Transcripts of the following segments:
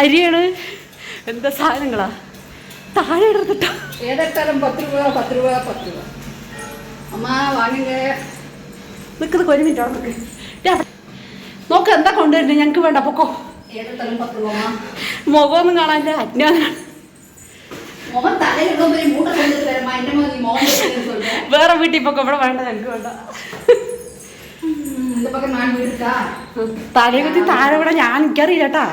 അരിയാണ്. എന്താ സാധനങ്ങളാ? താഴെ എടുത്തിട്ടോ ഏതെടുത്താലും പത്ത് രൂപ പത്ത് രൂപ പത്ത് രൂപ. അമ്മ വാങ്ങുക നിൽക്കുന്നത് ഒരു മിനിറ്റ് അവിടെ നോക്ക്. എന്താ കൊണ്ടുവരുന്നത് ഞങ്ങൾക്ക് വേണ്ട പൊക്കോ. മുഖമൊന്നും കാണാനില്ല. അജ്ഞാനം വേറെ വീട്ടിൽ പൊക്കെ ഇവിടെ വേണ്ട ഞങ്ങൾക്ക് വേണ്ട. തലയെ കുത്തി താഴെ ഇവിടെ ഞാൻ എനിക്കറിയില്ല കേട്ടാ.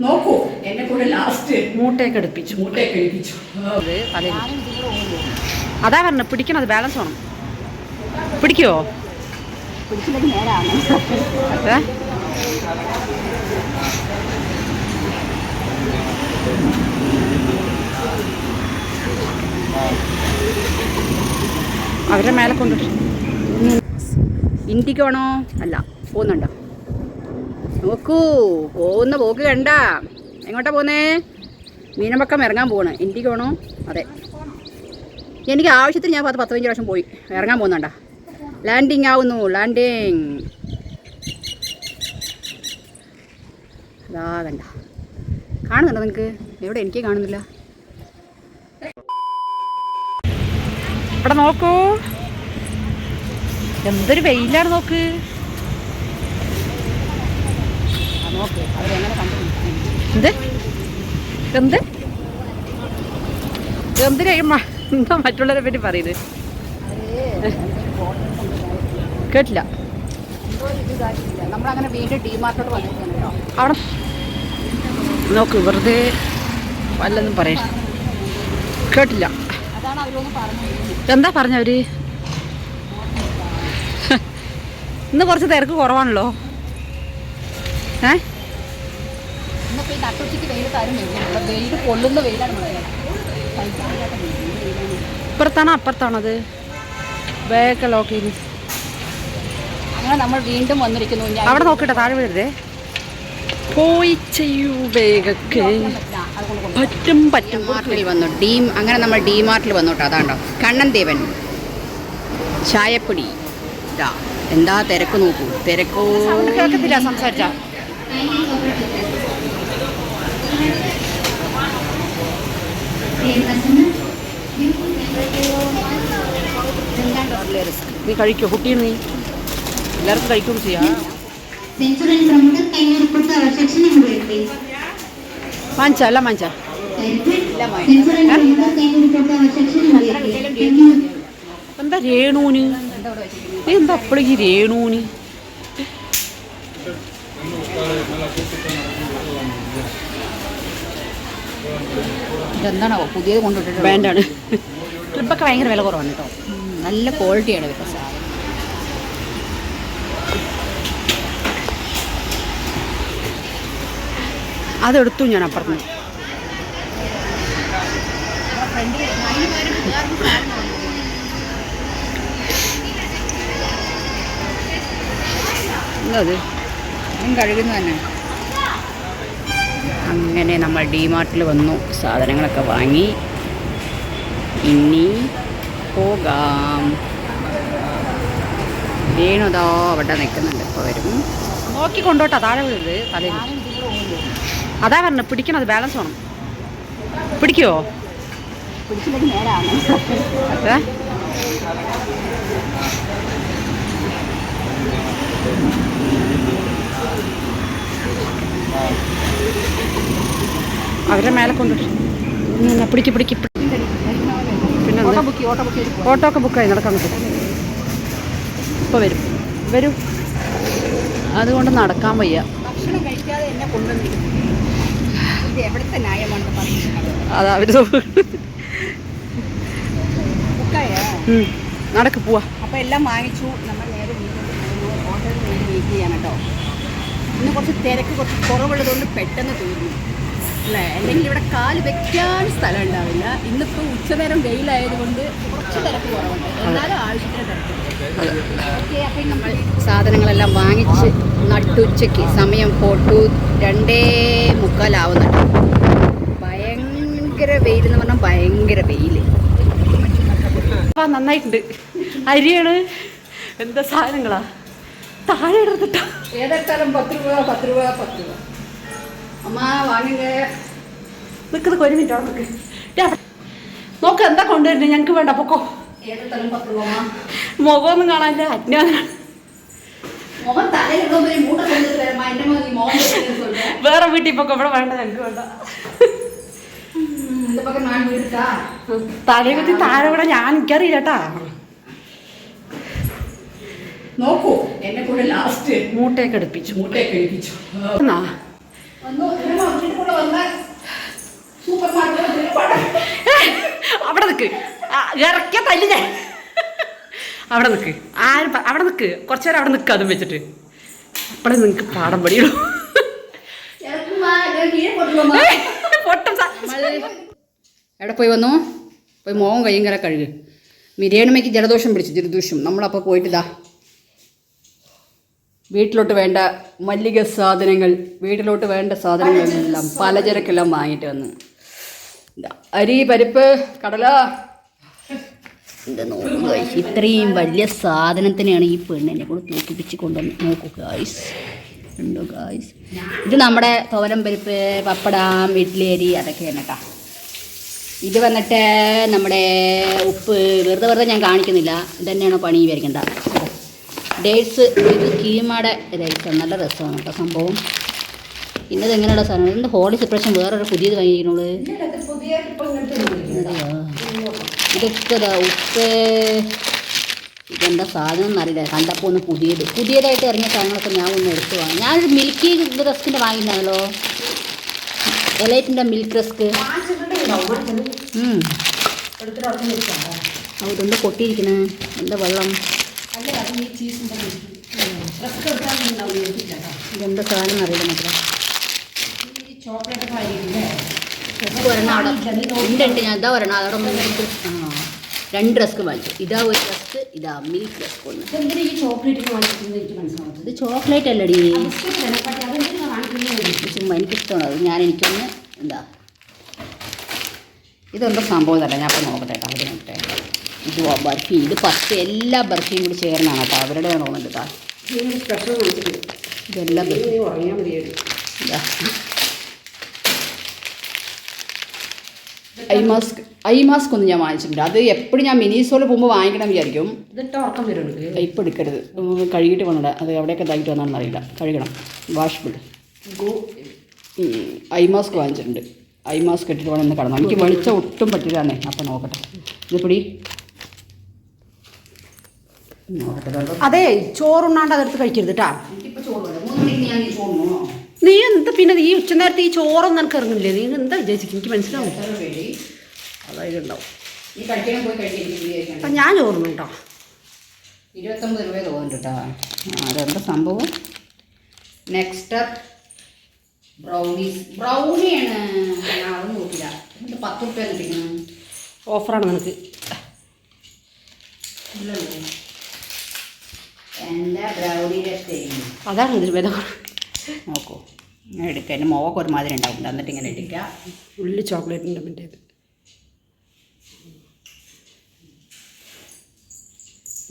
നോക്കൂ എന്നെ കൂടെ ലാസ്റ്റ് മൂട്ടയൊക്കെ എടുപ്പിച്ചു മൂട്ടയെ കഴിപ്പിച്ചു അതാ അതാ പറഞ്ഞ പിടിക്കണത് ബാലൻസ് വേണം. പിടിക്കോ പിടിച്ചില്ലെങ്കിൽ നേരാണ് ഏ? അവരുടെ മേലെ കൊണ്ടു ഇന്ത്യയ്ക്ക് വേണോ അല്ല പോകുന്നുണ്ടോ? നോക്കൂ പോകുന്ന പോക്ക് കണ്ട. എങ്ങോട്ടാ പോന്നേ? മീനമ്പക്കം ഇറങ്ങാൻ പോവാണ്. വേണോ അതെ. എനിക്ക് ആവശ്യത്തിന് ഞാൻ പത്ത് പത്തഞ്ച് വർഷം പോയി. ഇറങ്ങാൻ പോകുന്നണ്ട. ലാൻഡിങ് ആവുന്നു. ലാൻഡിങ് അതാ കണ്ട. കാണുന്നുണ്ടോ നിങ്ങൾക്ക് എവിടെ? എനിക്ക് കാണുന്നില്ല. ഇവിടെ നോക്കൂ. എന്തൊരു വെയിലാണ് നോക്ക് ആ, നോക്ക് അവരെങ്ങനെ കണ്ടു എന്ത്? എന്ത്? എന്തിനാ എന്താ മറ്റുള്ളവരെ പറ്റി പറയുന്നത്? കേട്ടില്ല. അവിടെ നോക്ക് വെറുതെ വല്ലതും പറയാം. കേട്ടില്ല. എന്താ പറഞ്ഞവര് ഇന്ന് കുറച്ച് തിരക്ക് കുറവാണല്ലോ. ഏ? ഇപ്പുറത്താണോ അപ്പുറത്താണോ അത്? വേഗം ലോക്ക് ചെയ്ത് അങ്ങനെ നമ്മൾ വീണ്ടും വന്നിരിക്കുന്നു. അവിടെ നോക്കട്ടെ താഴെ വീഴരുതേ. പോയി ചെയ്യൂ വേഗക്ക്. പറ്റും പറ്റും. മാർട്ടിൽ വന്നു. ഡീ അങ്ങനെ നമ്മൾ ഡി മാർട്ടിൽ വന്നു കേട്ടോ. അതാണ്ടോ. കണ്ണൻ ദേവൻ ചായപ്പൊടി എന്താ തിരക്ക് നോക്കൂ. തിരക്കോ കേൾക്കത്തില്ല സംസാരിച്ച. നീ കഴിക്കോ? കുട്ടിയാണ് നീ. എല്ലാവർക്കും കഴിക്കുകയും ചെയ്യാം. വാങ്ങിച്ച എല്ലാം വാങ്ങിച്ച എന്താ രേണൂന് എന്താ അപ്പോഴേക്ക് രേണൂന് ഇതെന്താണോ പുതിയത് കൊണ്ടുവിട്ടിട്ട് ബ്രാൻഡാണ് ട്രിപ്പൊക്കെ ഭയങ്കര വില കുറവാണ് കേട്ടോ. നല്ല ക്വാളിറ്റിയാണ് ഇവരുടെ സാധനം. അതെടുത്തു ഞാൻ അപ്പുറത്ത് എന്താ അത്. ഇതും കഴുകുന്നു തന്നെ. അങ്ങനെ നമ്മൾ ഡിമാർട്ടിൽ വന്നു. സാധനങ്ങളൊക്കെ വാങ്ങി. ഇനി പോകാം. വേണുതോ അവിടെ നിൽക്കുന്നുണ്ട്. ഇപ്പോൾ വരും. നോക്കി കൊണ്ടോട്ടാ താഴെ വീഴരുത് തലയിൽ. അതാ പറഞ്ഞത് പിടിക്കണം അത് ബാലൻസ് വേണം. പിടിക്കുവോ? പിടിച്ചില്ലെങ്കിൽ നേരാണ് അവരുടെ മേലെ കൊണ്ടുവരും പിടിക്ക് പിടിക്ക് പിടി- പിന്നെ ഓട്ടോ ഒക്കെ ബുക്കായി നടക്കാൻ പറ്റും. ഇപ്പോൾ വരും. വരും. അതുകൊണ്ട് നടക്കാൻ വയ്യ. അതാ അവർ നടക്ക് പോവാ. അപ്പോൾ എല്ലാം വാങ്ങിച്ചു. നമ്മൾ നേരെ വേണ്ടി വെയിറ്റ് ചെയ്യാൻ കേട്ടോ. ഇന്ന് കുറച്ച് തിരക്ക് കുറച്ച് കുറവുള്ളതുകൊണ്ട് പെട്ടെന്ന് തീർന്നു. അല്ലേ? അല്ലെങ്കിൽ ഇവിടെ കാൽ വെക്കാൻ സ്ഥലം ഉണ്ടാവില്ല ഇന്നിപ്പോൾ ഉച്ചനേരം വെയിലായതുകൊണ്ട് കുറച്ച് തിരക്ക് കുറവുണ്ട്. എന്നാലും ആവശ്യത്തിന് തിരക്ക്. ഓക്കെ അപ്പം നമ്മൾ സാധനങ്ങളെല്ലാം വാങ്ങിച്ച് നട്ടുച്ചയ്ക്ക് സമയം പോട്ടു രണ്ടേ മുക്കാലാവുന്നുണ്ട്. ഭയങ്കര വെയിൽ എന്ന് പറഞ്ഞാൽ ഭയങ്കര വെയിൽ. അപ്പം നന്നായിട്ടുണ്ട്. അരിയാണ്. എന്താ സാധനങ്ങളാ? താഴെ ഇടർത്തിട്ടാ ഏതെടുത്താലും പത്ത് രൂപ പത്ത് രൂപ പത്ത് രൂപ. നോക്ക്. എന്താ കൊണ്ടുവരുന്നത് ഞങ്ങക്ക് വേണ്ട പൊക്കോ. മുഖമൊന്നും കാണാനില്ല അജ്ഞാന. വേറെ വീട്ടിൽ പൊക്കോ ഇവിടെ വേണ്ട ഞങ്ങക്ക് വേണ്ട. തലയെ കുത്തി താഴെ ഇവിടെ ഞാൻ എനിക്കറിയില്ല കേട്ടാ നോക്കൂ എന്നെ കൂടെ ലാസ്റ്റ് മൂട്ടയൊക്കെ എടുപ്പിച്ചു മൂട്ടയൊക്കെ എടുപ്പിച്ചു എന്നാ? അവിടെ നിൽക്ക് ഇറക്കിയ തല്ലി ഞാൻ. അവിടെ നിൽക്ക് ആരും അവിടെ നിൽക്ക് കുറച്ചു നേരം അവിടെ നിൽക്കുക അതും വെച്ചിട്ട്. അപ്പോഴേ നിങ്ങൾക്ക് പാടം പടിയുള്ളൂ പൊട്ടും എവിടെ പോയി വന്നു? പോയി മോൻ കയ്യും കര കഴുകി. മിരിയണമയ്ക്ക് ജലദോഷം പിടിച്ചു ജലദോഷം. നമ്മളപ്പോൾ പോയിട്ട് ഇതാ വീട്ടിലോട്ട് വേണ്ട മല്ലിക സാധനങ്ങൾ വീട്ടിലോട്ട് വേണ്ട സാധനങ്ങളെല്ലാം പലചരക്കെല്ലാം വാങ്ങിയിട്ട് വന്ന്. അരി പരിപ്പ് കടല. ഇത്രയും വലിയ സാധനത്തിനെയാണ് ഈ പെണ്ണിനെ കൂടെ തൂക്കിപ്പിച്ച് കൊണ്ടുവന്ന് നോക്കൂ ഗായ്സ് ഉണ്ടോ ഗായ്സ് ഇത് നമ്മുടെ തോരൻ പരിപ്പ് പപ്പടം ഇഡ്ഡലി അരി അതൊക്കെയാണ് കേട്ടോ. ഇത് വന്നിട്ട് നമ്മുടെ ഉപ്പ് വെറുതെ വെറുതെ ഞാൻ കാണിക്കുന്നില്ല. ഇതന്നെയാണോ തന്നെയാണ് പണി വിചാരിക്കണ്ട. ഡേറ്റ്സ് ഇത് കീമയുടെ ഡേറ്റ്സ് നല്ല രസമാണ് കേട്ടോ സംഭവം. പിന്നെ ഇത് എങ്ങനെയുള്ള സാധനം ഇതിന്റെ ഹോളി സെപ്പറേഷൻ വേറൊരു പുതിയത് വാങ്ങിക്കണോൾ അതെയോ? ഇതൊക്കെ ഇതാ ഉപ്പ്. ഇതെന്താ സാധനം എന്നറിയില്ല. കണ്ടപ്പോൾ ഒന്ന് പുതിയത്. പുതിയതായിട്ട് ഇറങ്ങിയ സാധനങ്ങളൊക്കെ ഞാൻ ഒന്ന് എടുത്തു വാങ്ങി ഞാനൊരു മിൽക്കി റസ്കിന്റെ വാങ്ങിയിരുന്നല്ലോ എലൈറ്റിന്റെ മിൽക്ക് റസ്ക് അതുകൊണ്ട് കൊട്ടിയിരിക്കണേ എന്താ വെള്ളം? ഇതെന്താ സാധനം അറിയില്ല മാത്രം ഉണ്ട് ഉണ്ട് ഞാൻ ഇതാ ഒരെണ്ണം അതോടെ ആ രണ്ട് റസ്ക് വാങ്ങിച്ചു. ഇതാ ഒരു റസ്ക് ഇതാ മിൽക്ക് റസ്ക് ഒന്ന്. എന്തിനാ ഈ ചോക്ലേറ്റ് വാങ്ങിക്കുന്നത് എനിക്ക് മനസ്സിലാവുന്നത് ഇത് ചോക്ലേറ്റ് അല്ലടി. ചുമ്മാ എനിക്കിഷ്ടമാണ്. അത് ഞാൻ എനിക്കൊന്ന് എന്താ? ഇതെന്താ സംഭവം തന്നെ ഞാൻ അപ്പോൾ നോക്കട്ടെ കേട്ടോ നോക്കട്ടെ. ഇത് ബർഫി. ഇത് പത്ത് എല്ലാ ബർഫിയും കൂടി ചേർന്നാണ് കേട്ടോ. അവരുടെ തോന്നുന്നുണ്ട് കേട്ടോ. ഇതെല്ലാം ഐ മാസ്ക് ഐ മാസ്ക് ഒന്ന് ഞാൻ വാങ്ങിച്ചിട്ടുണ്ട് അത് എപ്പോഴും ഞാൻ മിനിസോൾ പോകുമ്പോൾ വാങ്ങിക്കണം വിചാരിക്കും. ഇപ്പം എടുക്കരുത്. കഴുകിയിട്ട് കൊണ്ടിടാം അത് എവിടെയൊക്കെ ഇതായിട്ട് വന്നാണെന്ന് അറിയില്ല. കഴുകണം. വാഷ് വാഷബിൾ ഐ മാസ്ക് വാങ്ങിച്ചിട്ടുണ്ട്. ഐ മാസ്ക് ഇട്ടിട്ട് വേണം ഒന്ന് കിടന്നു. എനിക്ക് വെളിച്ചം ഒട്ടും പറ്റില്ലാന്നേ. അപ്പം നോക്കട്ടെ. ഇത് പിടി. നോക്കട്ടെ ഇതുണ്ടോ? അതെ ചോറുണ്ണാണ്ട് അതെടുത്ത് കഴിക്കരുത് കേട്ടാ നീ എന്ത് പിന്നെ ഈ ഉച്ചനേരത്തെ ഈ ചോറൊന്നും എനിക്ക് ഇറങ്ങുന്നില്ലേ? നീ എന്താ വിചാരിച്ചു എനിക്ക് മനസ്സിലാവും? അതായത് അപ്പം ഞാൻ ചോറുണ്ണു കേട്ടോ ഇരുപത്തൊമ്പത് രൂപ തോന്നുന്നുണ്ട് കേട്ടോ അതെന്താ സംഭവം? നെക്സ്റ്റ് ബ്രൗണീസ് ബ്രൗണിയാണ് ഞാൻ അത് നോക്കില്ല എന്നിട്ട് പത്ത് റുപ്യ കിട്ടിക്കണം. ഓഫറാണ് നിനക്ക്. സ്റ്റേജ് അതാണ് ഇതിൽ വില നോക്കൂ. ഞാൻ എടുക്കുക എന്റെ മോവൊക്കെ ഒരുമാതിരി ഉണ്ടാവും. എന്നിട്ട് ഇങ്ങനെ എടുക്കുക ഉള്ളി ചോക്ലേറ്റിന്റെ മറ്റേത്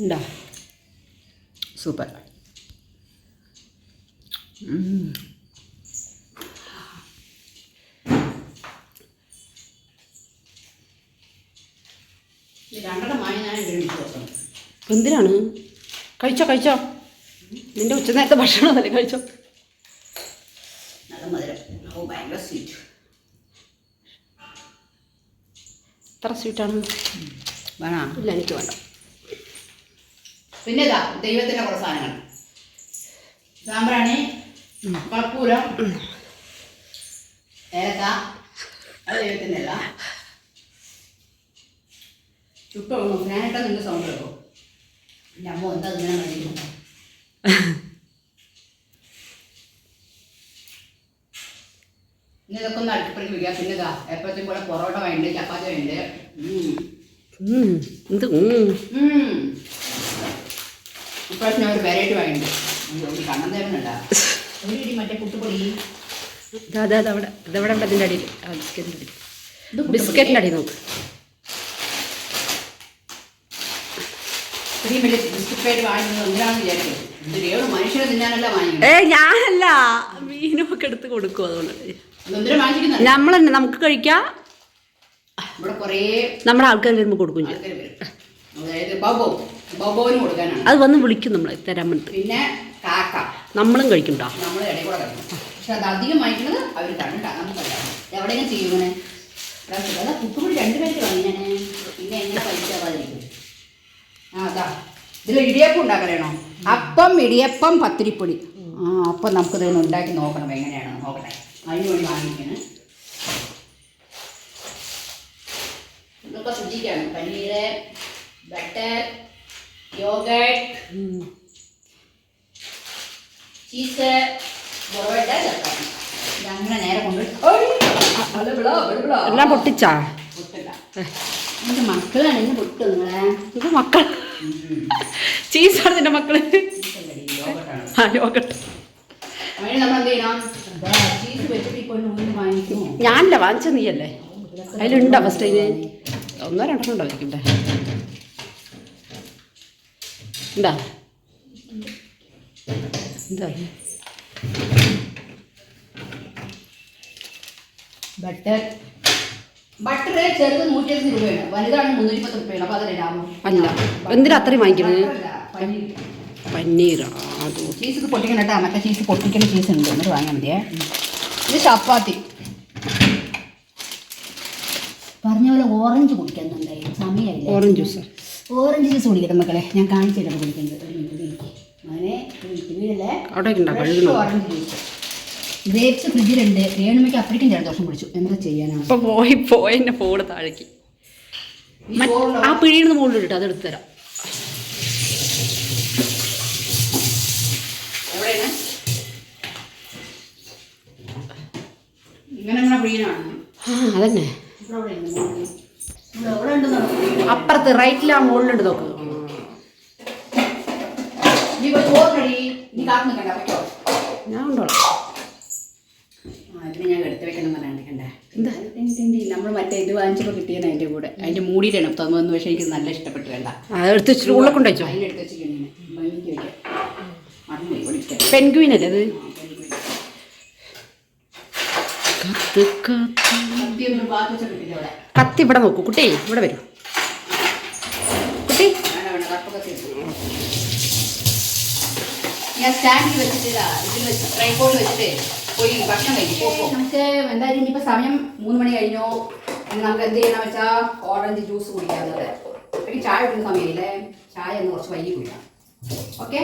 ഉണ്ടാ? സൂപ്പർ. എന്തിനാണ്? കഴിച്ചോ കഴിച്ചോ. നിന്റെ ഉച്ച നേരത്തെ ഭക്ഷണം അതല്ലേ കഴിച്ചോ. എത്ര സ്വീറ്റാണ് വേണോ? ഇല്ല എനിക്ക് വേണ്ട. പിന്നെ ഇതാ ദൈവത്തിന്റെ കുറേ സാധനങ്ങൾ. സാമ്പ്രാണി കർപ്പൂരം ഏലക്ക അത് ദൈവത്തിന്റെ അല്ല ചുട്ടോ ഫാനിട്ടാൽ നിന്റെ സൗണ്ട് കേൾക്കും. എന്റെ അമ്മ എന്താ ഇങ്ങനെ കഴിക്കുന്നു ഇനി ഇതൊക്കെ ഒന്ന് അടുപ്പറക്കി വയ്ക്കുക പിന്നെ ഇതാ എപ്പോഴത്തേക്കും കൂടെ പൊറോട്ട വേണ്ട ചപ്പാത്തി വേണ്ട. ഇപ്രാവശ്യം ഒരു വെറൈറ്റി വേണ്ട കണ്ണം തരുന്നുണ്ടാ ഒരു ഇടി മറ്റേ കുട്ടുപൊടി ഇതവിടെ ഇതവിടെ ഉണ്ട് അതിന്റെ അടിയിൽ. ബിസ്ക്കറ്റിന്റെ അടിയിൽ നോക്ക്. ഇത്രയും വലിയ ബിസ്ക്കറ്റ് പാക്കറ്റ് വാങ്ങിക്കുന്നത് എന്തിനാണെന്ന് വിചാരിക്കും. ഇത് രേണു മനുഷ്യനെ തിന്നാനല്ല ഏ ഞാനല്ല. മീനൊക്കെ എടുത്ത് കൊടുക്കും അതുകൊണ്ട്. വാങ്ങിക്കുന്നത്? നമ്മൾ തന്നെ നമുക്ക് കഴിക്കാം. ഇവിടെ കുറേ നമ്മുടെ ആൾക്കാർ വരുമ്പോൾ കൊടുക്കും അതായത് ബബോ. ബബോന് കൊടുക്കാനാണ്. അത് വന്ന് വിളിക്കും നമ്മളെ തരാൻ വേണ്ടി പിന്നെ കാക്ക. നമ്മളും കഴിക്കണ്ടോ? നമ്മൾ ഇടയിൽ കൂടെ കഴിക്കും പക്ഷെ അത് അധികം വാങ്ങിക്കുന്നത് അവർ കണ്ടിട്ടാണ് നമുക്കറിയാം എവിടെയെങ്കിലും ചെയ്യുന്നത് ഇങ്ങനെ പ്രാവശ്യം അതാ കുട്ടുപൊടി രണ്ട് പേർക്ക് വാങ്ങി ഞാൻ പിന്നെ എങ്ങനെ ആ അതാ ഇതിൽ ഇടിയപ്പം ഉണ്ടാക്കണോ അപ്പം ഇടിയപ്പം പത്തിരിപ്പൊടി. ആ അപ്പം നമുക്കിത് ഉണ്ടാക്കി നോക്കണം എങ്ങനെയാണ് നോക്കട്ടെ. അതിന് വേണ്ടി വാങ്ങിക്കണം. ഇതൊക്കെ ശ്രദ്ധിക്കണം പനീര് ബട്ടർ യോഗട്ട് ചീസ് അങ്ങനെ നേരെ കൊണ്ട് എല്ലാം പൊട്ടിച്ചാ? പൊട്ടില്ല. എന്റെ മക്കളാണ് ഇന്ന് പൊട്ടു നിങ്ങളെ ഇത് മക്കൾ ചീസാണ് നിന്റെ മക്കൾ. ആ യോഗട്ട്. ഞാനല്ല വാങ്ങിച്ച നീയല്ലേ? അതിലുണ്ടോ ഫസ്റ്റ് ഇത്? ഒന്നോ രണ്ടെണ്ണം ഉണ്ടായിരിക്കും എന്താ എന്താ ബട്ടർ ബട്ടർ ചെറുത് നൂറ്റി രൂപയാണ് വലുതാണ് മുന്നൂറ്റി പത്ത് രൂപയാണ് അപ്പോൾ അതല്ലേ ലാഭം? അല്ല. എന്തിനാ അത്രയും വാങ്ങിക്കുന്നത് പനീർ. അത്. ചീസ് ഇത് പൊട്ടിക്കണം കേട്ടോ. മറ്റേ ചീസ് പൊട്ടിക്കുന്ന ചീസ് ഉണ്ട്. എന്നിട്ട് വാങ്ങാൻ മതിയേ. ഇത് ചപ്പാത്തി. പറഞ്ഞ പോലെ ഓറഞ്ച് കുടിക്കുന്നുണ്ടായി സമയമില്ല. ഓറഞ്ച് ജ്യൂസ് ഓറഞ്ച് ജ്യൂസ് കുടിക്കട്ടെ മക്കളെ. ഞാൻ കാണിച്ചിട്ട് കുടിക്കുന്നത് ഉണ്ടോ കഴുകണോ? ഓറഞ്ച് ജ്യൂസ് ഗ്രേപ്സ് ഫ്രിഡ്ജിലുണ്ട് രേണുമയ്ക്ക് അപ്പഴേക്കും ജലദോഷം പിടിച്ചു. എന്താ ചെയ്യാനാണ്? ഇപ്പൊ പോയി പോയി എന്നെ ഫോണ് താഴേക്ക്? ആ പിഴിയുന്ന മുകളിൽ ഇട്ട് അതെടുത്ത് തരാം. അതന്നെ. അപ്പുറത്ത് റൈറ്റിലാ മുകളിലുണ്ട് നോക്ക് നീ പോയി ചോറ് കടി നീ കാത്തു നിൽക്കണ്ട പറ്റോ ഞാൻ ഉണ്ടോളാം ആ ഇതിന് ഞാൻ എടുത്ത് വെക്കണം എന്നാണ് കണ്ടേ എന്താ നമ്മൾ മറ്റേ ഇത് വാങ്ങിച്ചപ്പോൾ കിട്ടിയത് അതിന്റെ കൂടെ. അതിന്റെ മൂടിയിലാണ് തന്നു പക്ഷേ എനിക്ക് നല്ല ഇഷ്ടപ്പെട്ടു. വേണ്ട. അതെടുത്ത് ഇച്ചിരി ഉള്ളിൽ കൊണ്ട് വെച്ചോ. വെച്ചിരിക്കുന്നു അത്. കത്ത് ഇവിടെ നോക്കൂ. കുട്ടി ഇവിടെ വരൂ. കുട്ടി. ഞാൻ സ്റ്റാൻഡിൽ വെച്ചിട്ടില്ല. ഇതിൽ വെച്ച് ട്രൈപോഡിൽ വെച്ചിട്ട്. പോയി ഭക്ഷണം കഴിക്കും നമുക്ക് എന്തായാലും ഇനിയിപ്പോൾ സമയം മൂന്ന് മണി കഴിഞ്ഞോ? നമുക്ക് എന്ത് ചെയ്യണം വെച്ചാൽ ഓറഞ്ച് ജ്യൂസ് കുടിക്കാവുന്നത് എനിക്ക് ചായ കുടിക്കുന്ന സമയമില്ലേ ചായ ഒന്ന് കുറച്ച് വൈകി കുടിക്കാം ഓക്കെ?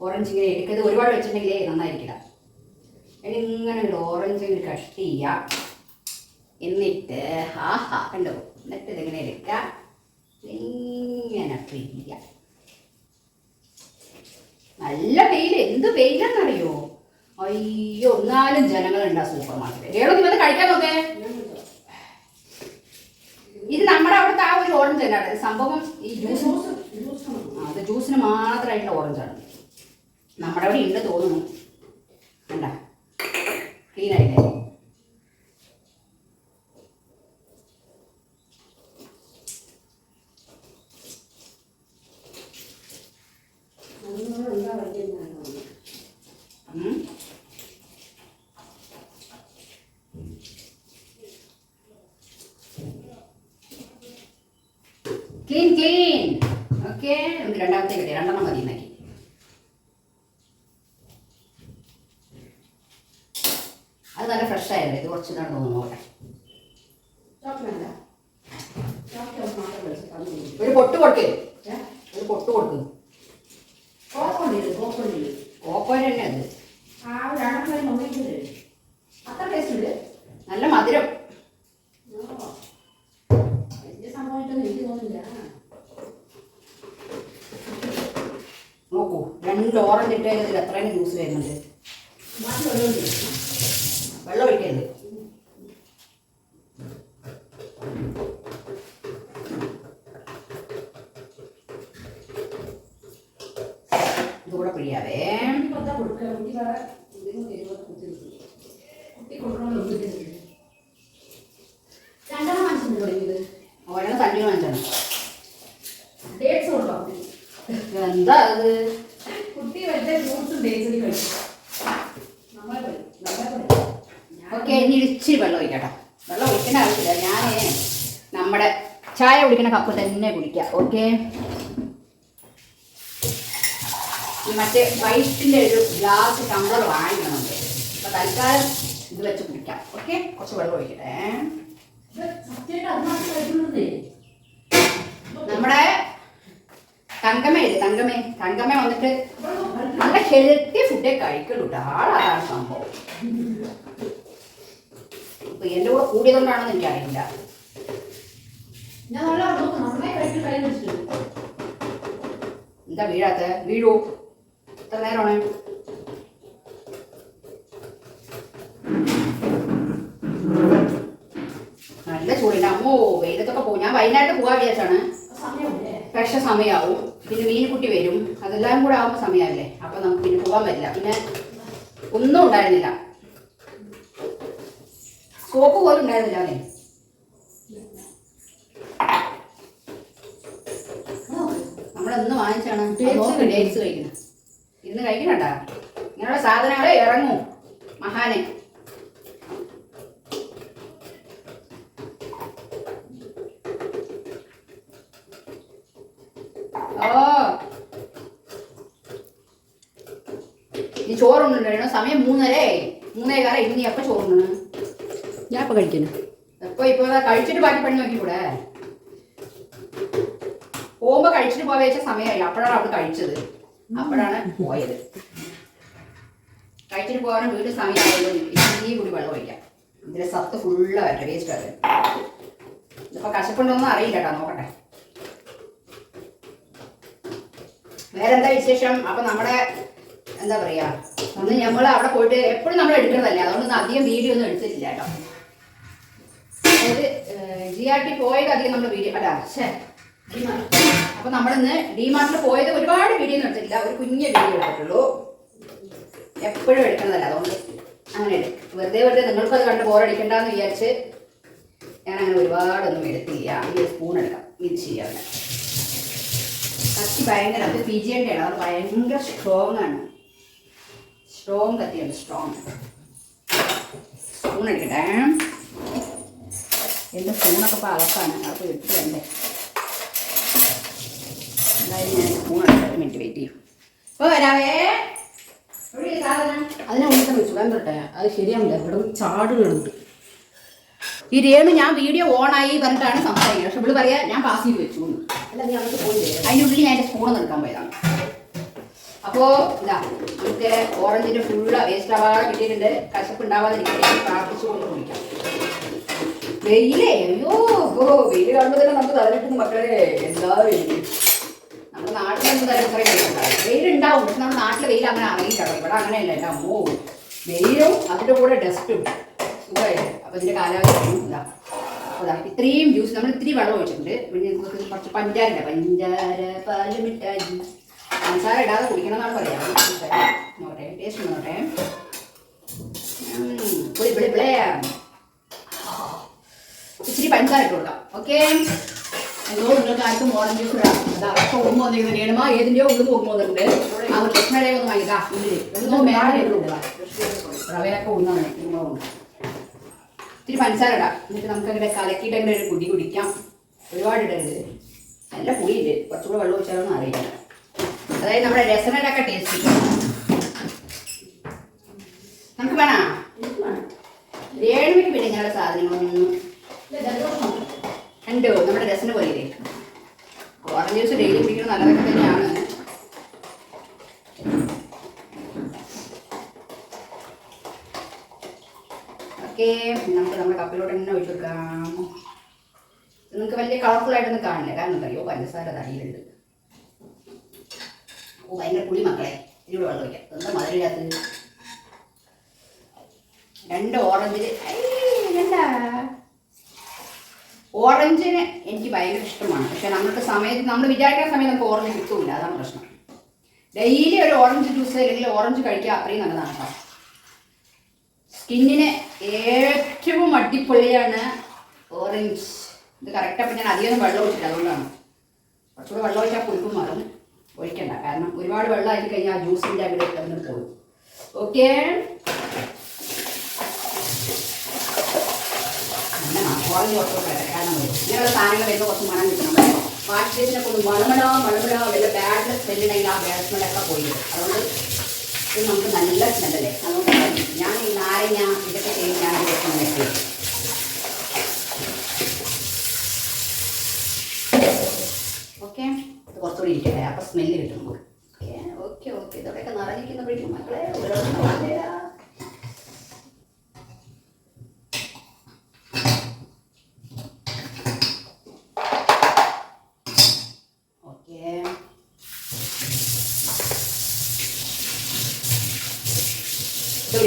ഓറഞ്ച് ഇങ്ങനെ എടുക്കരുത്. ഒരുപാട് വെച്ചിട്ടുണ്ടെങ്കിലേ നന്നായിരിക്കില്ല. ഇങ്ങനെ ഒരു ഓറഞ്ച് ഇങ്ങനെ കട്ട് ചെയ്യാം. എന്നിട്ട് ആഹാ കണ്ടോ? എന്നിട്ട് ഇതിങ്ങനെ എടുക്കുക ഇങ്ങനെ പിഴിയാം നല്ല വെയിൽ എന്ത് വെയിലെന്നറിയോ? അയ്യോ ഒന്നാലും ജനങ്ങളുണ്ട് ആ സൂപ്പർ മാർക്കറ്റ് രേണു നീ വന്ന് കഴിക്കാൻ നോക്കേ. ഇത് നമ്മുടെ അവിടുത്തെ ആ ഒരു ഓറഞ്ച് തന്നെയാണ് സംഭവം ഈ ജ്യൂസ് അത് ജ്യൂസിന് മാത്രമായിട്ടുള്ള ഓറഞ്ചാണ് നമ്മുടെ അവിടെ ഉണ്ട് തോന്നുന്നു. കണ്ട? ക്ലീൻ ആയില്ലേ ഉം. ക്ലീൻ ക്ലീൻ ഓക്കെ നമുക്ക് രണ്ടാമത്തെ കിട്ടി രണ്ടെണ്ണം മതി എന്നാക്കി അത് നല്ല ഫ്രഷ് ആയല്ലേ ഇത് കുറച്ച് ഇതാണ് തോന്നുന്നു നോക്കട്ടെ ഒരു പൊട്ട് കൊടുക്ക് ഒരു പൊട്ട് കൊടുക്ക് കോക്കോര തന്നെ അത് നല്ല മധുരം നോക്കൂ രണ്ട് ഓറഞ്ച് ഇട്ട് കഴിഞ്ഞാൽ അത്രയും ജ്യൂസ് വരുന്നുണ്ട് വെള്ളം ഒഴിക്കരുത് ഇതുകൂടെ പിഴിയാവേ രണ്ടെണ്ണം മനസ്സിൽ തുടങ്ങിയത് ഓരോ തല്ലി വാങ്ങിച്ചാണ് ഡേറ്റ്സ് കൊണ്ടുവാ എന്താ അത് കുട്ടി വലിയ ഫ്രൂട്ട്സും ഡേറ്റ്സിനും കഴിച്ചു നമ്മളെ പോലെ നമ്മളെ പോലെ ഓക്കെ ഇനി ഇച്ചിരി വെള്ളം ഒഴിക്കട്ടോ വെള്ളം ഒഴിക്കേണ്ട ആവശ്യമില്ല ഞാൻ നമ്മുടെ ചായ കുടിക്കുന്ന കപ്പ് തന്നെ കുടിക്കാം ഓക്കെ മറ്റേ വൈറ്റിന്റെ ഒരു ഗ്ലാസ് ടംബ്ലർ വാങ്ങിക്കണമുണ്ട് അപ്പോൾ തൽക്കാലം ഇത് വെച്ച് കുടിക്കാം ഓക്കെ കുറച്ച് വെള്ളം ഒഴിക്കട്ടെ. നമ്മുടെ തങ്കമേ തങ്കമേ തങ്കമേ വന്നിട്ട് നല്ല ഹെൽത്തി ഫുഡേ കഴിക്കുള്ളൂ ആളാണ് സംഭവം. എന്റെ കൂടെ കൂടിയതുകൊണ്ടാണെന്ന് എനിക്കറിയില്ല. ഞാൻ നല്ല നോക്കും നന്നായി കഴിക്കും കൈ വെച്ചിട്ട് എന്താ വീഴാത്ത? വീഴൂ. എത്ര നേരമാണ്? നല്ല ചൂടുണ്ട് അമ്മോ വെയിലത്തൊക്കെ പോകും. ഞാൻ വൈകുന്നേരത്ത് പോകാൻ വിചാരിച്ചാണ്. പക്ഷെ സമയമാവും പിന്നെ മീൻകുട്ടി വരും. അതെല്ലാം കൂടെ ആകുമ്പോൾ സമയമല്ലേ അപ്പൊ നമുക്ക് പിന്നെ പോകാൻ പറ്റില്ല. പിന്നെ ഒന്നും ഉണ്ടായിരുന്നില്ല. സോപ്പ് പോലും ഉണ്ടായിരുന്നില്ല അല്ലേ നമ്മളെന്ന് വാങ്ങിച്ചാണ്. ഡേറ്റ്സ് കഴിക്കുന്നത് ഇന്ന് കഴിക്കണട്ടാ. ഇങ്ങനെയുള്ള സാധനങ്ങളെ ഇറങ്ങൂ മഹാനെ. ഓ. ഈ ചോറുണ്ടോ സമയം മൂന്നരേ മൂന്നേ കാലം ഇനി എപ്പോ ചോറുണ്ണണ്? ഞാൻ ഇപ്പൊ കഴിക്കുന്നു എപ്പോ ഇപ്പൊ കഴിച്ചിട്ട് ബാക്കി പണി നോക്കിക്കൂടെ? പോകുമ്പോ കഴിച്ചിട്ട് പോയ വെച്ച സമയമായി അപ്പോഴാണ് അവിടെ കഴിച്ചത്. അപ്പോഴാണ് പോയത്. കഴിച്ചിട്ട് പോകാൻ വീട് സമയമായല്ലോ ഈ കൂടി വെള്ളം ഒഴിക്കാം. ഇതിന്റെ സത്ത് ഫുള്ള് വരട്ടെ വേസ്റ്റ് വരട്ടെ ഇതിപ്പോ കശപ്പുണ്ടോന്നും അറിയില്ല കേട്ടോ നോക്കട്ടെ. വേറെന്താ വിശേഷം? അപ്പൊ നമ്മുടെ എന്താ പറയാ ഒന്ന് നമ്മൾ അവിടെ പോയിട്ട് എപ്പോഴും നമ്മൾ എടുക്കുന്നതല്ലേ? അതുകൊണ്ട് അധികം വീഡിയോ ഒന്നും എടുത്തിട്ടില്ല കേട്ടോ. അതായത് ജി ആർ ടി പോയത് അധികം നമ്മൾ വീഡിയോ അല്ല ശേ അപ്പൊ നമ്മളിന്ന് ഡിമാർട്ടിൽ പോയത് ഒരുപാട് വീഡിയോ ഒന്നും എടുത്തിട്ടില്ല. ഒരു കുഞ്ഞ വീഡിയോ എടുത്തിട്ടുള്ളൂ. എപ്പോഴും എടുക്കുന്നതല്ല അതുകൊണ്ട് അങ്ങനെ എടുക്കും വെറുതെ വെറുതെ നിങ്ങൾക്കത് കണ്ട് ബോറടിക്കണ്ടെന്ന് വിചാരിച്ച് ഞാൻ അങ്ങനെ ഒരുപാടൊന്നും എടുത്തില്ല. ഈ സ്പൂൺ എടുക്കാം. ഇത് ശരിയാവില്ല കത്തി ഭയങ്കര അത് പി ജി ആണ് അത് ഭയങ്കര സ്ട്രോങ് ആണ്. സ്ട്രോങ് കത്തിയാണ്. സ്ട്രോങ് സ്പൂൺ എടുക്കട്ടെ. എന്റെ സ്പൂണൊക്കെ ഇപ്പോൾ അളക്കാണ് അപ്പോൾ എടുത്ത് വേണ്ടേ എന്തായാലും ഞാൻ ഒരു മിനിറ്റ് വെയിറ്റ് ചെയ്യും ഇപ്പോൾ വരാവേ അതിനെ ഉണ്ടെന്ന് വെച്ചു വേണ്ട അത് ശരിയാവില്ല ഇവിടെ ചാടുകളുണ്ട് ഈ രേണു ഞാൻ വീഡിയോ ഓണായി പറഞ്ഞിട്ടാണ് സംസാരിക്കുന്നത്. പക്ഷെ ഇവിടെ പറയാ ഞാൻ പാസ് ചെയ്ത് വെച്ചു. അല്ല നീ അങ്ങോട്ട് പോയില്ലേ അതിന്റെ ഉള്ളിൽ ഞാൻ എന്റെ സ്പൂൺ എടുക്കാൻ പോയതാണ്. അപ്പോൾ ഇതാ ഇവിടുത്തെ ഓറഞ്ചിന്റെ ഫുള്ള് വേസ്റ്റ് ആവാതെ കിട്ടിയിട്ടുണ്ട്. കശപ്പ് ഉണ്ടാവാതിരിക്കട്ടെ പ്രാർത്ഥിച്ചുകൊണ്ട് കുടിക്കാം വെയിലേ അയ്യോ ഓ വെയിൽ കാണുമ്പോൾ തന്നെ നമുക്ക് തലവിട്ടുന്നു മക്കളെ. എന്താ വെയിൽ? നാട്ടിൽ നിന്ന് തന്നെ ഇത്രയും വെയിലുണ്ടാവും വെയിലുണ്ടാവും പക്ഷെ നമ്മുടെ നാട്ടിലെ വെയിൽ അങ്ങനെ അറിയിക്കണം ഇവിടെ അങ്ങനെയല്ല എന്റെ അമ്മോ വെയിലും അതിന്റെ കൂടെ ഡസ്റ്റും സുഖമായി അപ്പോൾ ഇതിന്റെ കാലാവസ്ഥ ഇതാ അതാ ഇത്രയും ജ്യൂസ് നമ്മൾ ഇത്തിരി വെള്ളം ഒഴിച്ചിട്ടുണ്ട്. പിന്നെ നമുക്ക് കുറച്ച് പഞ്ചാര ഇടാം. പഞ്ചാര പാൽ മിഠായി പഞ്ചാര ഇടാതെ കുടിക്കണം എന്നാണ് പറയാം നോക്കട്ടെ ടേസ്റ്റ് നോക്കട്ടെ. ഇച്ചിരി പഞ്ചാര ഇട്ട് ഓക്കെ എന്തോ നിങ്ങൾക്ക് ആർക്കും ഓറഞ്ച് ജ്യൂസ് ഇടാം അതാ അവർക്ക് ഓർമ്മ വന്നിരിക്കുന്നത് രേണുമ ഏതിന്റെയോ ഉള്ളിൽ ഓർമ്മ വന്നിട്ടുണ്ട്. ഒരു കൃഷ്ണയുടെ ഒന്ന് വാങ്ങിക്കാം ഉള്ളിൽ എന്തോ മേലെ ഉണ്ണാണ് ഉണ്ണുണ്ട് ഇത്തിരി പഞ്ചസാര ഇടാം. എന്നിട്ട് നമുക്ക് അങ്ങനെ കലക്കിയിട്ട് അങ്ങനെ ഒരു കുടി കുടിക്കാം. ഒരുപാട് ഇടരുത്. നല്ല പുളിയുണ്ട് കുറച്ചുകൂടെ വെള്ളം ഒഴിച്ചാലൊന്നും അറിയില്ല. അതായത് നമ്മുടെ രസനയുടെ ഒക്കെ ടേസ്റ്റ് നമുക്ക് വേണം? ഏഴ് മിനിറ്റ് പിന്നെ ഞങ്ങളുടെ സാധനങ്ങളൊന്നും ഉണ്ട് നമ്മുടെ രസന പോലെ ഓറഞ്ച് ജ്യൂസ് ഡെയിലി കുടിക്കുന്നത് നല്ലതൊക്കെ തന്നെയാണ്. ഓക്കെ നമുക്ക് നമ്മുടെ കപ്പിലോട്ട് തന്നെ ഒഴിച്ചു കൊടുക്കാം. നിങ്ങൾക്ക് വലിയ കളർഫുൾ ആയിട്ടൊന്നും കാണില്ല. കാരണം അറിയോ? പഞ്ചസാര തടിയിലുണ്ട്. ഓ ഭയങ്കര പുളി മക്കളെ. ഇതിലൂടെ വെള്ളം വയ്ക്കാം എന്താ മധുരമില്ലാത്തത്? രണ്ട് ഓറഞ്ചിൽ എന്താ ഓറഞ്ചിന് എനിക്ക് ഭയങ്കര ഇഷ്ടമാണ്. പക്ഷെ നമുക്ക് സമയത്ത് നമ്മൾ വിചാരിക്കുന്ന സമയത്ത് നമുക്ക് ഓറഞ്ച് കിട്ടൂല. അതാണ് പ്രശ്നം. ഡെയിലി ഒരു ഓറഞ്ച് ജ്യൂസ് അല്ലെങ്കിൽ ഓറഞ്ച് കഴിക്കുക അത്രയും നല്ലതാണ് കേട്ടോ. സ്കിന്നിന് ഏറ്റവും അടിപൊളിയാണ് ഓറഞ്ച്. ഇത് കറക്റ്റ് അപ്പം ഞാൻ അധികം വെള്ളം ഒഴിച്ചില്ല അതുകൊണ്ടാണ്. കുറച്ചുകൂടെ വെള്ളം ഒഴിച്ചാൽ പുളിപ്പും മാറും. ഒഴിക്കണ്ട. കാരണം ഒരുപാട് വെള്ളം ആയി കഴിഞ്ഞാൽ ജ്യൂസിന്റെ അവിടെ പോകും ഓക്കെ കുറച്ച് മണം വാഷ് ബാഡ് അതുകൊണ്ട് ഇത് നമുക്ക് നല്ല ഞാൻ ഈ നാരങ്ങ ഓക്കെ ഇത് കുറച്ചുകൂടി ഇരിക്കട്ടെ. അപ്പോൾ സ്മെല്ല് കിട്ടും നമുക്ക്. ഓക്കെ ഓക്കെ ഇതൊക്കെ നിറഞ്ഞിരിക്കുന്നപ്പോഴേക്കും മക്കളെ ഓരോന്നും പറഞ്ഞുതരാം ഓക്കെ അപ്പോൾ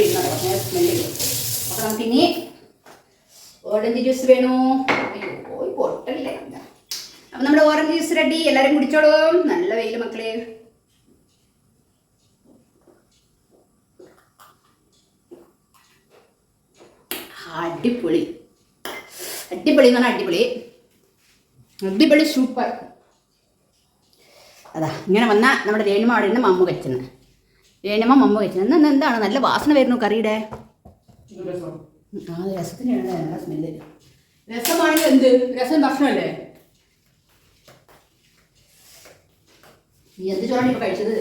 നമുക്ക് ഇനി ഓറഞ്ച് ജ്യൂസ് വേണോ? പൊട്ടല്ലേ അപ്പം നമ്മുടെ ഓറഞ്ച് ജ്യൂസ് റെഡി എല്ലാവരും കുടിച്ചോളൂ. നല്ല വെയിൽ മക്കളെ. അടിപൊളി. അടിപൊളി എന്ന് അടിപൊളി. അടിപൊളി സൂപ്പർ അതാ ഇങ്ങനെ വന്നാൽ നമ്മുടെ രേണുമാവിടെ നിന്ന് മമ്മു രേണുമ മമ്മ കഴിച്ചു എന്നാ എന്താണ്? നല്ല വാസന വരുന്നു കറിയുടെ. ആ രസത്തിനാണ്. നല്ല സ്മെല്ല് രസമാണെങ്കിൽ എന്ത്? രസം ഭക്ഷണമല്ലേ? നീ എന്ത് ചോറാണ് ഇപ്പൊ കഴിച്ചത്.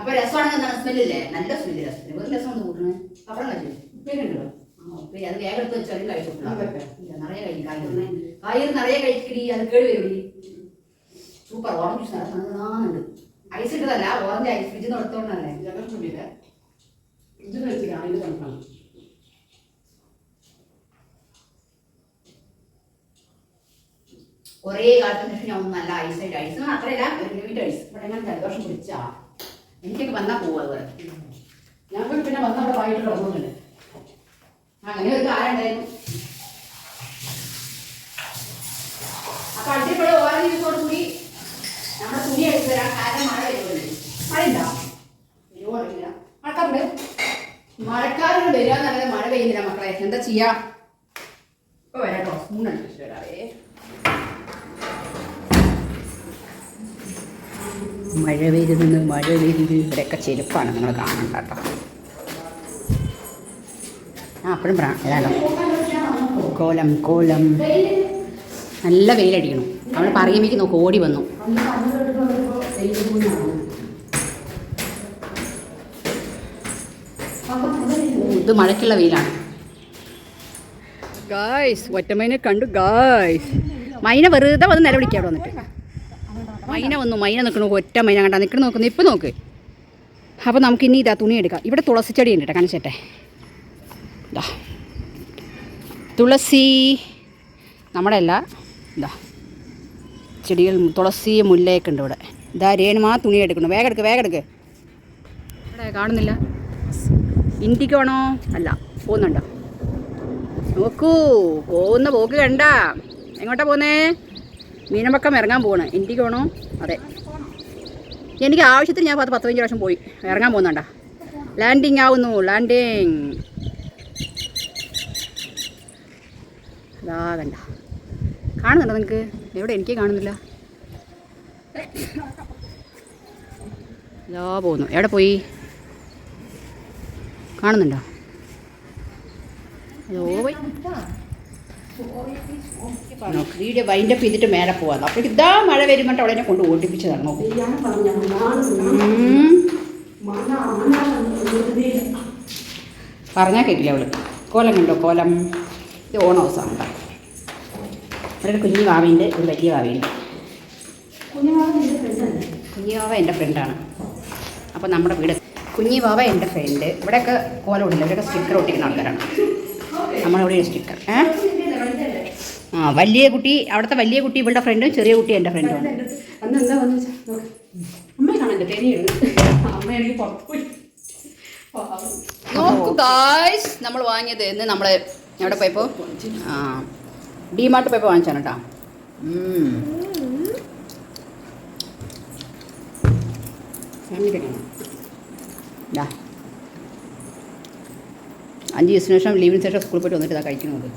അപ്പൊ രസമാണെങ്കിൽ എന്താണ്? സ്മെല്ലില്ലേ നല്ല സ്മെല്ല് രസത്തിന്. രസം ഒന്ന് കൂട്ടണേ. പപ്പടം കഴിച്ചു? അത് വേഗം എടുത്ത് വെച്ചാലും കഴിച്ചോളൂ. നിറയെ കഴിക്കും. കായ് നിറയെ കഴിക്കടി. അത് കേട് വരും. സൂപ്പർ. ഓറഞ്ച് ജ്യൂസ് നന്നാകുന്നുണ്ട് ഐസ് ഇട്ടതല്ല ഓറഞ്ച് ഐസ് ഫ്രിഡ്ജിൽ ജനറൽ എടുത്തോണ്ടല്ലേ? ഇത് വെച്ചിട്ടാണ് ഇത് കണക്കാണ്. കുറേ കാലത്തിന് ശേഷം ഞാൻ നല്ല ഐസായിട്ട് ഐസ്. എന്ന് അത്രയല്ല ഒരു ലിമിറ്റ് ഐസ്. ഇവിടെ ഞാൻ ജലദോഷം കുടിച്ചാ എനിക്കൊക്കെ വന്നാൽ പോവും അതുപോലെ ഞാൻ പോയി പിന്നെ വന്നവിടെ വായിട്ട് കിടക്കുന്നില്ല അങ്ങനെ ഒരു കാലം ഉണ്ടായിരുന്നു. അപ്പൊ അടിപൊളി ഓരോ ദിവസത്തോടു കൂടി നമ്മുടെ തുണി എടുത്തു തരാം. കാരണം മഴ വരുന്നുണ്ട് മഴയുണ്ടോ വരുവോന്നില്ല മഴക്കാറുണ്ട്? മഴക്കാറുകൾ വരിക എന്നല്ലാതെ മഴ പെയ്യുന്നില്ല മക്കളെ. എന്താ ചെയ്യാ? ഇപ്പൊ വരാട്ടോ അനുസരിച്ച് വരാവേ മഴ വരുന്നു മഴ വരുന്നു ഇവിടെയൊക്കെ ചെരുപ്പാണ്. നിങ്ങൾ കാണണ്ട കേട്ടോ. ആ അപ്പോഴും കോലം കോലം. നല്ല വെയിലടിക്കണം. അവൾ പറയുമ്പോഴേക്കും നോക്കും ഓടി വന്നു. ഇത് മഴയ്ക്കുള്ള വെയിലാണ്. ഗായ്സ് ഒറ്റമൈനെ കണ്ടു ഗായ്സ് മൈന വെറുതെ വന്ന് നിലവിളിക്കുക അവിടെ വന്നിട്ട്. മൈന വന്നു മൈന നിൽക്കണു ഒറ്റ മൈന കണ്ടാ. നിൽക്കണ നോക്കുന്നു ഇപ്പം നോക്ക്. അപ്പോൾ നമുക്ക് ഇനി ഇതാ തുണി എടുക്കാം. ഇവിടെ തുളസി ചെടി ഉണ്ട് കേട്ടോ കാണിച്ചേട്ടെ. ഇതാ തുളസി നമ്മുടെ അല്ല ഇതാ ചെടികൾ തുളസി മുല്ലയൊക്കെ ഉണ്ട് ഇവിടെ. ഇതാ രേണുമാ തുണി എടുക്കണം. വേഗം എടുക്ക് വേഗം എടുക്ക്. ഇവിടെ കാണുന്നില്ല. ഇന്ത്യക്കാണോ അല്ല പോകുന്നുണ്ടോ? നോക്കൂ പോകുന്ന പോക്ക് കണ്ട. എങ്ങോട്ടാ പോകുന്നേ മീനമ്പക്കം ഇറങ്ങാൻ പോവാണ്. വേണോ അതെ. എനിക്ക് ആവശ്യത്തിന് ഞാൻ പത്ത് പതിനഞ്ച് പ്രാവശ്യം പോയി. ഇറങ്ങാൻ പോകുന്നുണ്ടാ? ലാൻഡിങ് ആവുന്നു ലാൻഡിങ് അതാ കണ്ട. കാണുന്നുണ്ടോ നിങ്ങൾക്ക് എവിടെ? എനിക്ക് കാണുന്നില്ല. ഇതാ പോകുന്നു എവിടെ പോയി? കാണുന്നുണ്ടോ? വീഡിയോ വൈൻഡപ്പ് ചെയ്തിട്ട് മേലെ പോവാം അപ്പോൾ ഇതാ മഴ വരുമ്പോൾ അവിടെ എന്നെ കൊണ്ട് ഓടിപ്പിച്ചതാണ്. പറഞ്ഞാൽ കേട്ടില്ല അവൾ. കോലം കണ്ടോ? കോലം. ഇത് ഓണ ദിവസമാണ് കേട്ടോ. ഇവിടെ ഒരു കുഞ്ഞു വാവിന്റെ ഒരു വലിയ വാവിന്റെ. കുഞ്ഞു വാവ എന്റെ ഫ്രണ്ടാണ് അപ്പോൾ നമ്മുടെ വീട് കുഞ്ഞു വാവ എന്റെ ഫ്രണ്ട് ഇവിടെയൊക്കെ കോലം ഇടില്ല ഇവിടെയൊക്കെ സ്റ്റിക്കർ ഒട്ടിക്കുന്ന ആൾക്കാരാണ്. നമ്മളിവിടെ സ്റ്റിക്കർ ഏ? ആ വലിയ കുട്ടി അവിടുത്തെ വലിയ കുട്ടി ഇവളുടെ ഫ്രണ്ടും ചെറിയ കുട്ടി എന്റെ ഫ്രണ്ടും അന്ന് എന്താ വന്നു വെച്ചാ, നോക്ക്. അമ്മയെ കാണാൻ തെരിയുണ്ട് അമ്മയാണെങ്കിൽ പുറത്ത് പോയി. നോക്കൂ ഗായ്സ് നമ്മൾ വാങ്ങിയത് ഇന്ന് നമ്മൾ എവിടെ പോയപ്പോൾ ആ ഡിമാർട്ട് പോയപ്പോൾ വാങ്ങിച്ചാണ് കേട്ടോ. ഫാമിലി ഇതാ അഞ്ച് ദിവസത്തിന് ശേഷം ലീവിന് ശേഷം സ്കൂളിൽ പോയിട്ട് വന്നിട്ട് ഇതാ കഴിക്കുന്നത്.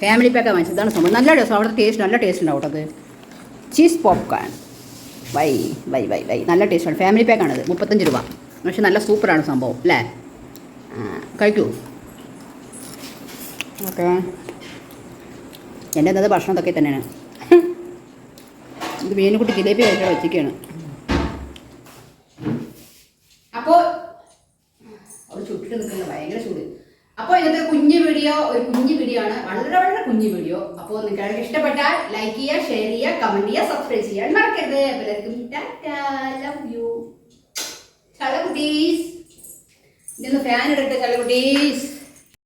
ഫാമിലി പാക്കാണ് വാങ്ങിച്ചത്. ഇതാണ് സംഭവം. നല്ല രസം അവിടുത്തെ ടേസ്റ്റ് നല്ല ടേസ്റ്റ് കേട്ടോ അത്. ചീസ് പോപ്കോൺ വൈ വൈ വൈ വൈ. നല്ല ടേസ്റ്റാണ് ഫാമിലി പാക്കാണത് മുപ്പത്തഞ്ച് രൂപ. പക്ഷെ നല്ല സൂപ്പറാണ് സംഭവം അല്ലേ? കഴിക്കൂ. ഓക്കെ. എന്റെ എന്നത് ഭക്ഷണം ഇതൊക്കെ തന്നെയാണ്. ഇത് മീനുകുട്ടി ജിലേബി കഴിക്കാൻ വെച്ചിരിക്കുകയാണ് അപ്പോൾ അവിടെ ചുട്ടിട്ട് നിൽക്കുന്നത് ഭയങ്കര ചൂട് അപ്പോൾ ഇന്നത്തെ ഒരു കുഞ്ഞു വീഡിയോ ഒരു കുഞ്ഞു വീഡിയോ ആണ് വളരെ വളരെ കുഞ്ഞു വീഡിയോ അപ്പോൾ നിങ്ങൾക്ക് ഇഷ്ടപ്പെട്ടാൽ ലൈക്ക് ചെയ്യുക ഷെയർ ചെയ്യുക കമന്റ് ചെയ്യുക സബ്സ്ക്രൈബ് ചെയ്യാൻ മറക്കരുത്. എല്ലാവർക്കും ലവ് യു ചളകുട്ടീസ് ഇതൊന്ന് ഫാൻ ഇടട്ടെ ചളകുട്ടീസ്